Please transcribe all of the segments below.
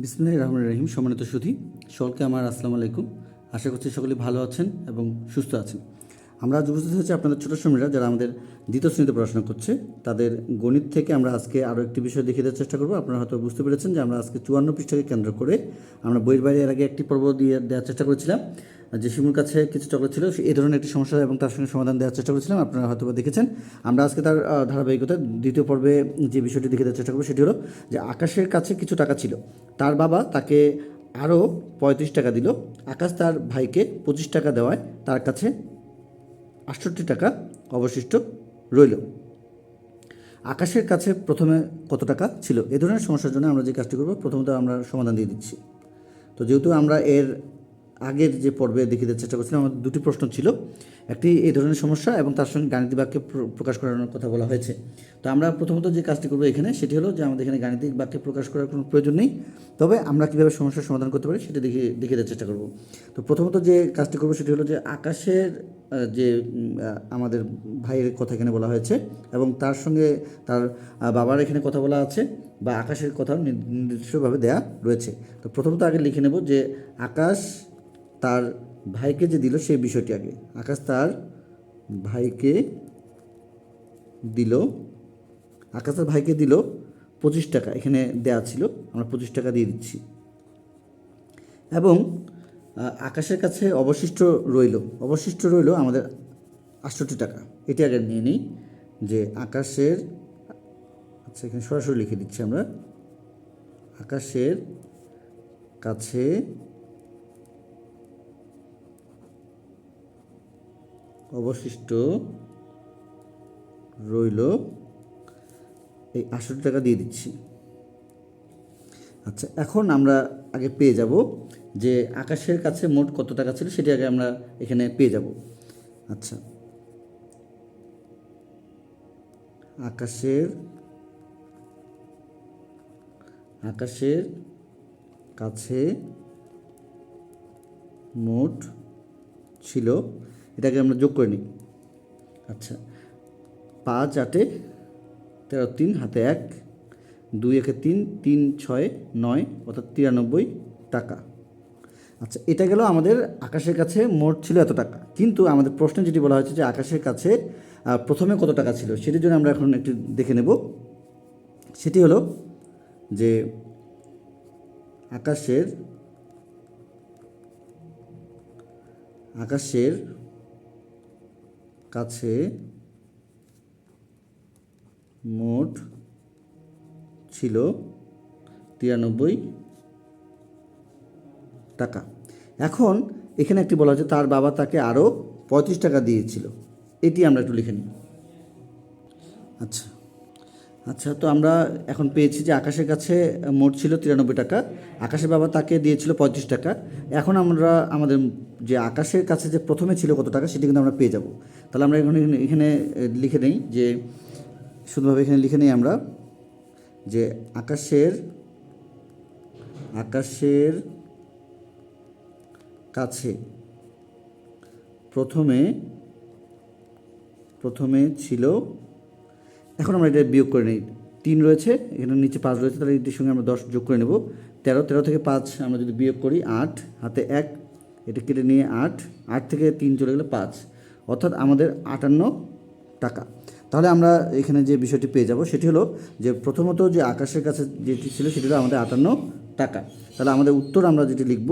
বিসমুল্লাহ রহমান রহিম, সম্মানিত সুধি। সকলকে আমার আসসালামু আলাইকুম। আশা করছি সকলে ভালো আছেন এবং সুস্থ আছেন। আমরা আজ উপস্থিত হয়েছি আপনাদের ছোটো সময়রা যারা আমাদের দ্বিতীয় শ্রেণীতে পড়াশোনা করছে। তাদের গণিত থেকে আমরা আজকে আরও একটি বিষয় দেখিয়ে দেওয়ার চেষ্টা করব। আপনারা হয়তো বুঝতে পেরেছেন যে আমরা আজকে চুয়ান্ন পৃষ্ঠাকে কেন্দ্র করে আমরা বইয়ের বাইরে এর আগে একটি পর্ব দিয়ে দেওয়ার চেষ্টা করেছিলাম। যে শিমুর কাছে কিছু চক্র ছিল এই ধরনের একটি সমস্যা এবং তার সঙ্গে সমাধান দেওয়ার চেষ্টা করেছিলাম, আপনারা হয়তো দেখেছেন। আমরা আজকে তার ধারাবাহিকতা দ্বিতীয় পর্বে যে বিষয়টি দেখে দেওয়ার চেষ্টা করব সেটি হলো যে আকাশের কাছে কিছু টাকা ছিল। তার বাবা তাকে আরও পঁয়ত্রিশ টাকা দিল। আকাশ তার ভাইকে পঁচিশ টাকা দেওয়ায় তার কাছে আটষট্টি টাকা অবশিষ্ট রইল। আকাশের কাছে প্রথমে কত টাকা ছিল? এ ধরনের সমস্যার জন্য আমরা যে কাজটি করব, প্রথমত আমরা সমাধান দিয়ে দিচ্ছি। তো যেহেতু আমরা এর আগের যে পর্বে দেখিয়ে দেওয়ার চেষ্টা করছিলাম, আমার দুটি প্রশ্ন ছিল। একটি, এই ধরনের সমস্যা এবং তার সঙ্গে গাণিতিক বাক্যে প্রকাশ করানোর কথা বলা হয়েছে। তো আমরা প্রথমত যে কাজটি করব এখানে, সেটি হলো যে আমাদের এখানে গাণিতিক বাক্যে প্রকাশ করার কোনো প্রয়োজন নেই। তবে আমরা কীভাবে সমস্যার সমাধান করতে পারি সেটা দেখিয়ে দেখিয়ে দেওয়ার চেষ্টা করব। তো প্রথমত যে কাজটি করব সেটি হলো যে আকাশের যে আমাদের ভাইয়ের কথা এখানে বলা হয়েছে এবং তার সঙ্গে তার বাবার এখানে কথা বলা আছে বা আকাশের কথা নির্দিষ্টভাবে দেয়া রয়েছে। তো প্রথমত আগে লিখে নেব যে আকাশ তার ভাইকে যে দিল সেই বিষয়টি আগে আকাশ তার ভাইকে দিল। আকাশ তার ভাইকে দিল পঁচিশ টাকা। এখানে দেয়া ছিল, আমরা পঁচিশ টাকা দিয়ে দিচ্ছি। এবং আকাশের কাছে অবশিষ্ট রইল। অবশিষ্ট রইল আমাদের আটষট্টি টাকা। এটি আগে নিয়ে নিই যে আকাশের আচ্ছা এখানে সরাসরি লিখে দিচ্ছি আমরা। আকাশের কাছে অবশিষ্ট রইল এই আটষট্টি টাকা দিয়ে দিচ্ছি। আচ্ছা এখন আমরা আগে পেয়ে যাব যে আকাশের কাছে মোট কত টাকা ছিল সেটি আগে আমরা এখানে পেয়ে যাব। আচ্ছা। আকাশের আকাশের কাছে মোট ছিল এটাকে আমরা যোগ করে নিই। আচ্ছা পাঁচ আটে তেরো তিন, হাতে এক, দুই একে তিন তিন ছয়, নয়, অর্থাৎ তিরানব্বই টাকা। আচ্ছা এটা গেল আমাদের আকাশের কাছে মোট ছিল এত টাকা। কিন্তু আমাদের প্রশ্নে যেটি বলা হয়েছে যে আকাশের কাছে প্রথমে কত টাকা ছিল, সেটির জন্য আমরা এখন একটু দেখে নেব। সেটি হলো যে আকাশের আকাশের কাছে মোট ছিল তিরানব্বই টাকা। এখন এখানে একটি বলা হচ্ছে তার বাবা তাকে আরও পঁয়ত্রিশ টাকা দিয়েছিল। এটি আমরা একটু লিখে নিই। আচ্ছা। আচ্ছা তো আমরা এখন পেয়েছি যে আকাশের কাছে মোট ছিল তিরানব্বই টাকা। আকাশের বাবা তাকে দিয়েছিল পঁয়ত্রিশ টাকা। এখন আমরা আমাদের যে আকাশের কাছে যে প্রথমে ছিল কত টাকা, সেটি কিন্তু আমরা পেয়ে যাব। তাহলে আমরা এখানে এখানে লিখে নেই যে, শুধুভাবে এখানে লিখে নেই আমরা যে আকাশের আকাশের কাছে প্রথমে প্রথমে ছিল এখন আমরা এটা বিয়োগ করে নিই। তিন রয়েছে, এখানে নিচে পাঁচ রয়েছে, তাহলে এটির সঙ্গে আমরা দশ যোগ করে নেব। তেরো তেরো থেকে পাঁচ আমরা যদি বিয়োগ করি, আট, হাতে এক, এটা কেটে নিয়ে আট আট থেকে তিন চলে গেলে পাঁচ। অর্থাৎ আমাদের আটান্ন টাকা। তাহলে আমরা এখানে যে বিষয়টি পেয়ে যাব, সেটি হলো যে প্রথমত যে আকাশের কাছে যেটি ছিল, সেটি হলো আমাদের আটান্ন টাকা। তাহলে আমাদের উত্তর আমরা যেটি লিখব,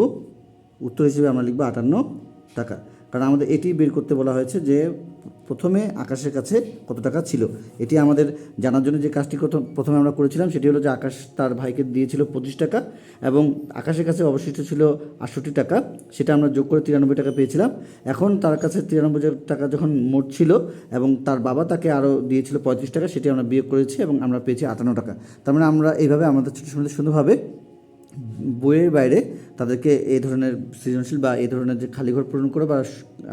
উত্তর হিসেবে আমরা লিখব আটান্ন টাকা। কারণ আমাদের এটি বের করতে বলা হয়েছে যে প্রথমে আকাশের কাছে কত টাকা ছিল? এটি আমাদের জানার জন্য যে কাজটি প্রথম আমরা করেছিলাম সেটি হলো যে আকাশ তার ভাইকে দিয়েছিল পঁচিশ টাকা এবং আকাশের কাছে অবশিষ্ট ছিল আটষট্টি টাকা। সেটা আমরা যোগ করে তিরানব্বই টাকা পেয়েছিলাম। এখন তার কাছে তিরানব্বই টাকা যখন মোট ছিল এবং তার বাবা তাকে আরও দিয়েছিল পঁয়ত্রিশ টাকা, সেটি আমরা বিয়োগ করেছি এবং আমরা পেয়েছি আটান্ন টাকা। তার মানে আমরা এইভাবে আমাদের ছোটো সুন্দর সুন্দরভাবে বইয়ের বাইরে তাদেরকে এই ধরনের সৃজনশীল বা এই ধরনের যে খালি ঘর পূরণ করে বা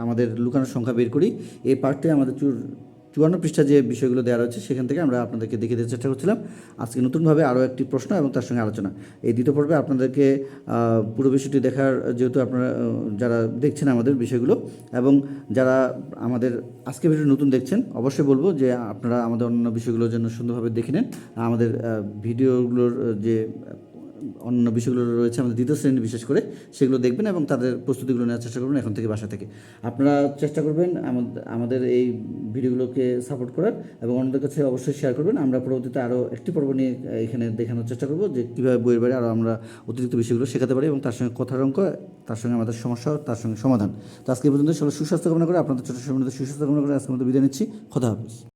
আমাদের লুকানোর সংখ্যা বের করি এই পার্টে আমাদের চুর চুয়ান্ন পৃষ্ঠা যে বিষয়গুলো দেওয়া রয়েছে, সেখান থেকে আমরা আপনাদেরকে দেখিয়ে দেওয়ার চেষ্টা করছিলাম। আজকে নতুনভাবে আরও একটি প্রশ্ন এবং তার সঙ্গে আলোচনা। এই দ্বিতীয় পর্বে আপনাদেরকে পুরো বিষয়টি দেখার যেহেতু আপনারা যারা দেখছেন আমাদের বিষয়গুলো এবং যারা আমাদের আজকে ভিডিও নতুন দেখছেন, অবশ্যই বলব যে আপনারা আমাদের অন্য বিষয়গুলোর জন্য সুন্দরভাবে দেখে নেন। আমাদের ভিডিওগুলোর যে অন্য বিষয়গুলো রয়েছে, আমাদের দ্বিতীয় শ্রেণি বিশেষ করে, সেগুলো দেখবেন এবং তাদের প্রস্তুতিগুলো নেওয়ার চেষ্টা করবেন এখন থেকে বাসা থেকে। আপনারা চেষ্টা করবেন আমাদের- আমাদের এই ভিডিওগুলোকে সাপোর্ট করার এবং অন্যদের কাছে অবশ্যই শেয়ার করবেন। আমরা পরবর্তীতে আরও একটি পর্ব নিয়ে এখানে দেখানোর চেষ্টা করব, যে কীভাবে বইয়ের বাইরে আরও আমরা অতিরিক্ত বিষয়গুলো শেখাতে পারি এবং তার সঙ্গে কথার অঙ্ক, তার সঙ্গে আমাদের সমস্যা, তার সঙ্গে সমাধান। তো আজকে পর্যন্ত সবাই সুস্বাস্থ্য কামনা করে, আপনাদের ছোটো সুস্বাস্থ্য কামনা করে আজকের মতো বিদায় নিচ্ছি। কথা হাফিজ।